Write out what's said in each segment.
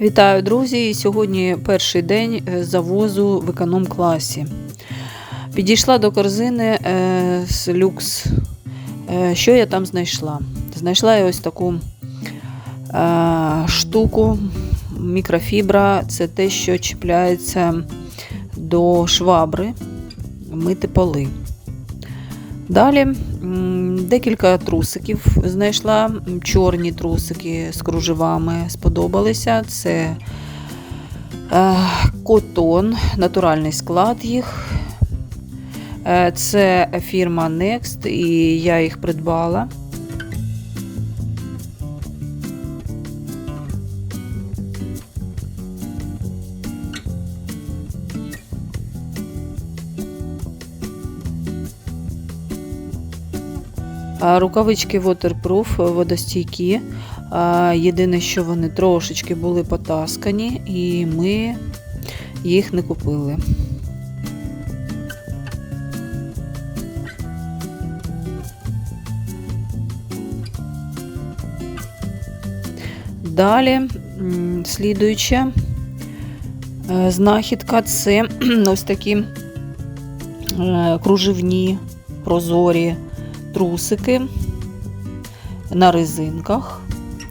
Вітаю, друзі! Сьогодні перший день е, завозу в економ-класі. Підійшла до корзини е, з люкс. Е, Що я там знайшла? Знайшла я ось таку штуку, мікрофібра це те, що чіпляється до швабри, мити поли. Далі декілька трусиків знайшла, чорні трусики з кружевами сподобалися. Це е, котон, натуральний склад їх. Е, Це фірма Next, і я їх придбала. Рукавички waterproof, водостійкі. Єдине, що вони трошечки були потаскані, і ми їх не купили. Далі, слідуюча е, знахідка це ось такі е, кружевні, прозорі трусики на резинках,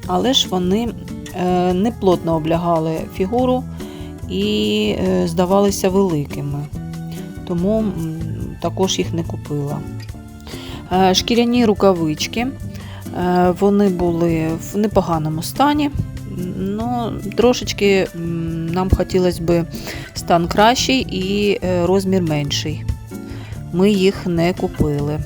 але ж вони е, не плотно облягали фігуру і е, здавалися великими, тому також їх не купила. Е, Шкіряні рукавички. Вони були в непоганому стані. Ну, трошечки нам хотілося б стан кращий і розмір менший. Ми їх не купили.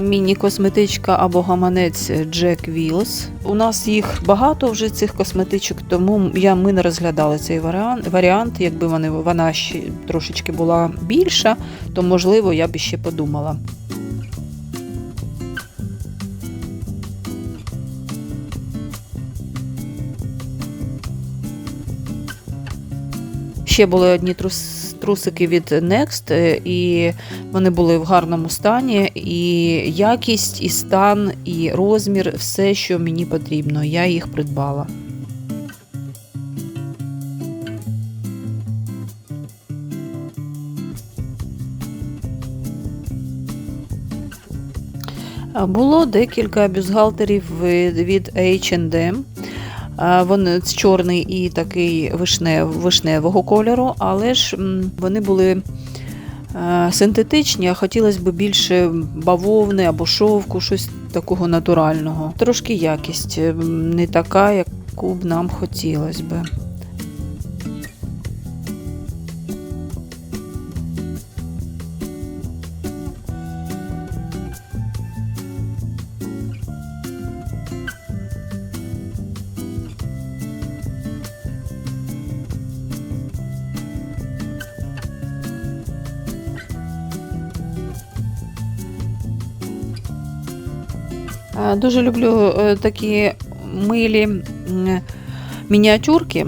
Міні-косметичка або гаманець Jack Wheels. У нас їх багато вже цих косметичок, тому я, ми не розглядали цей варіант. варіант. Якби вони, вона ще трошечки була більша, то можливо я б ще подумала. Ще були одні трус, трусики від Next, е, і вони були в гарному стані. І якість, і стан, і розмір все, що мені потрібно. Я їх придбала. Було декілька бюстгальтерів від H&M. А, Вони чорний і такий вишнев, вишневого кольору, але ж вони були е, синтетичні, а хотілося б більше бавовни або шовку, щось такого натурального. Трошки якість не така, яку б нам хотілося би. Дуже люблю е, такі милі мініатюрки,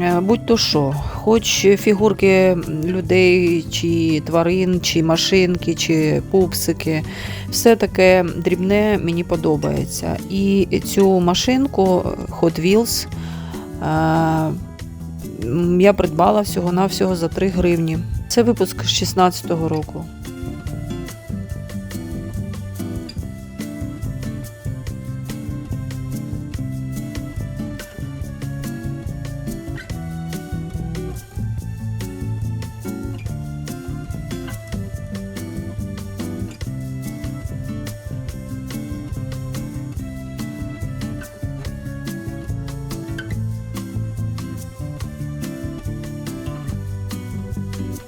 е, будь-то що, хоч фігурки людей, чи тварин, чи машинки, чи пупсики. Все таке дрібне мені подобається. І цю машинку Hot Wheels е, я придбала всього-навсього за 3 гривні. Це випуск з 16-го року.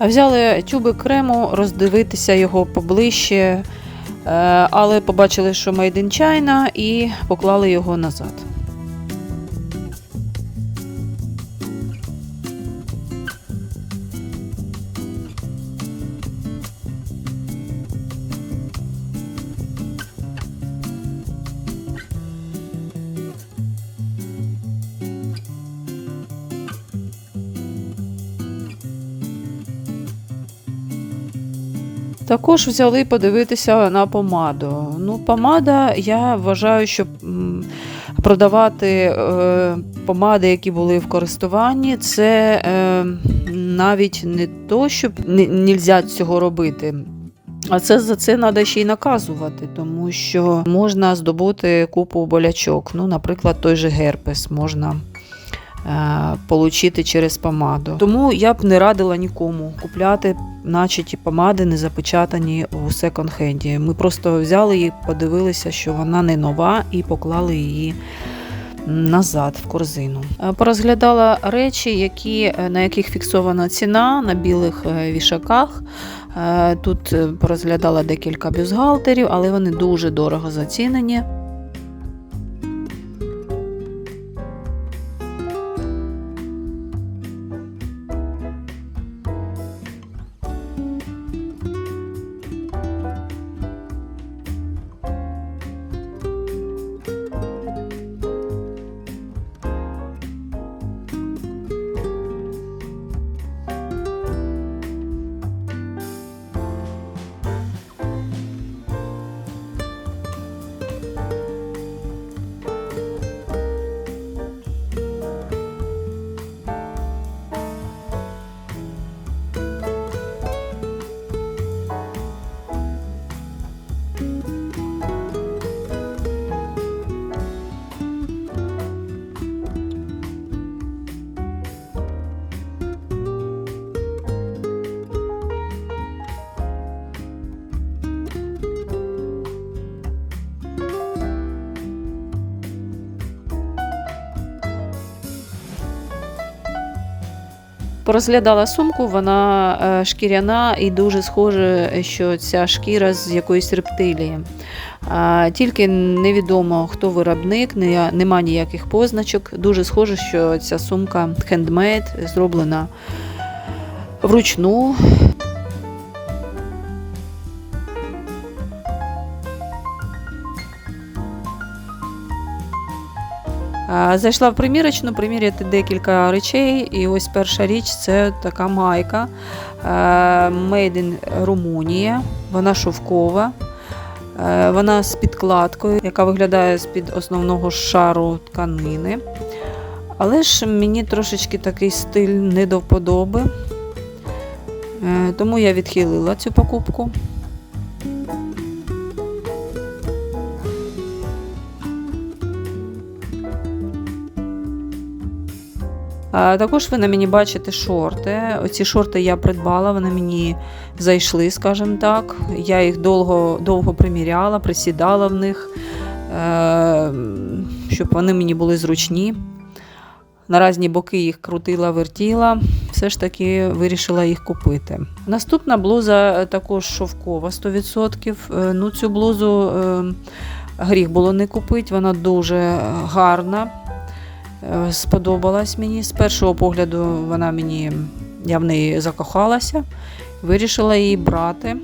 Взяли тюби крему, роздивитися його поближче, е, але побачили, що Made in China і поклали його назад. Також взяли подивитися на помаду. Ну, помада, я вважаю, що продавати е, помади, які були в користуванні, це е, навіть не то, не нельзя цього робити. А це за це треба ще й наказувати, тому що можна здобути купу болячок. Ну, наприклад, той же герпес можна получити через помаду. Тому я б не радила нікому купляти начаті помади, не запечатані у секонд-хенді. Ми просто взяли її, подивилися, що вона не нова, і поклали її назад в корзину. Е, Порозглядала речі, які, е, на яких фіксована ціна на білих е, вішаках. Е, Тут е, порозглядала декілька бюстгальтерів, але вони дуже дорого зацінені. Порозглядала сумку, вона е, шкіряна і дуже схоже, що ця шкіра з якоїсь рептилії. Тільки невідомо, хто виробник, не- нема ніяких позначок. Дуже схоже, що ця сумка хендмейд, зроблена вручну. Зайшла в примірочну, приміряти декілька речей. І ось перша річ це така майка Made in Румунія. Вона шовкова. Вона з підкладкою, яка виглядає з-під основного шару тканини. Але ж мені трошечки такий стиль не до вподоби. Е, Тому я відхилила цю покупку. Також ви на мені бачите шорти. Оці шорти я придбала, вони мені зайшли, скажімо так. Я їх довго, довго приміряла, присідала в них, е, щоб вони мені були зручні. На різні боки їх крутила, вертіла, все ж таки вирішила їх купити. Наступна блуза також шовкова 100%. Е, Ну, цю блузу е, гріх було не купити, вона дуже гарна. Е, Сподобалась мені. З першого погляду вона мені, я в неї закохалася, вирішила її брати.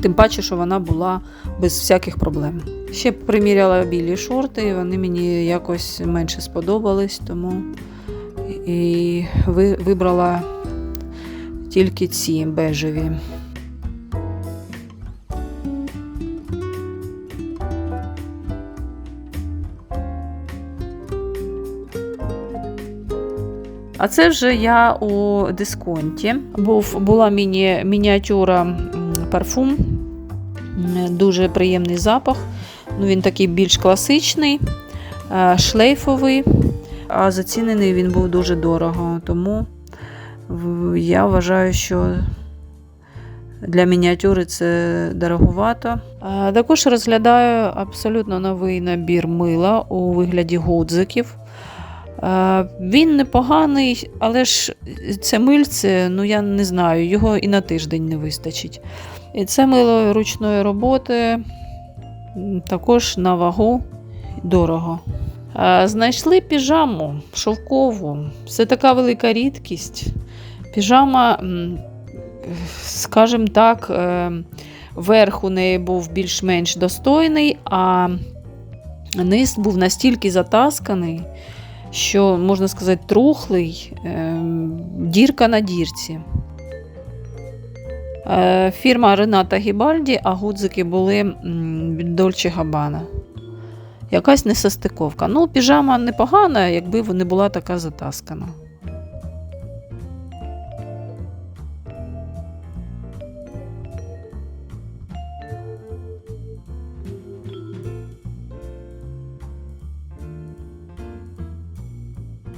Тим паче, що вона була без всяких проблем. Ще приміряла білі шорти, і вони мені якось менше сподобались, тому і вибрала тільки ці бежеві. А це вже я у дисконті. Був, була міні, мініатюра парфум. Дуже приємний запах. Ну, він такий більш класичний, е, шлейфовий, а зацінений він був дуже дорого. Тому я вважаю, що для мініатюри це дороговато. Е, Також розглядаю абсолютно новий набір мила у вигляді гудзиків. Е, Він непоганий, але ж це мильце, ну я не знаю, його і на тиждень не вистачить. І це мило ручної роботи, також на вагу дорого. Е, Знайшли піжаму шовкову. Це така велика рідкість. Піжама, скажімо так, е, верх у неї був більш-менш достойний, а низ був настільки затасканий, що, можна сказати, трухлий, ем, дірка на дірці. Е, Фірма Рената Гібальді, а гудзики були від Дольче Габана. Якась несостиковка. Ну, піжама непогана, якби не була така затаскана.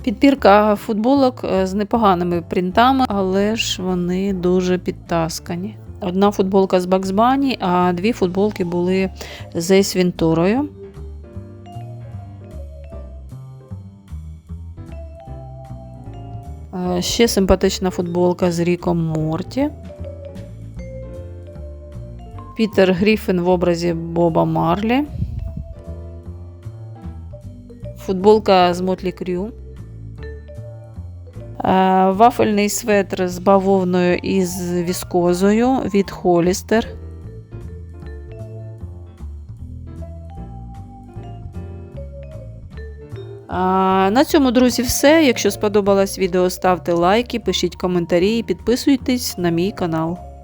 Підбірка футболок е, з непоганими принтами, але ж вони дуже підтаскані. Одна футболка з Bunny, а дві футболки були з Ace Ventura. Е, Ще симпатична футболка з Ріком Морті. Пітер Гріфін в образі Боба Марлі. Футболка з Мотлі Крю. Е, Вафельний светр з бавовною і з віскозою від Холістер. На цьому, друзі, все. Якщо сподобалось відео, ставте лайки, пишіть коментарі і підписуйтесь на мій канал.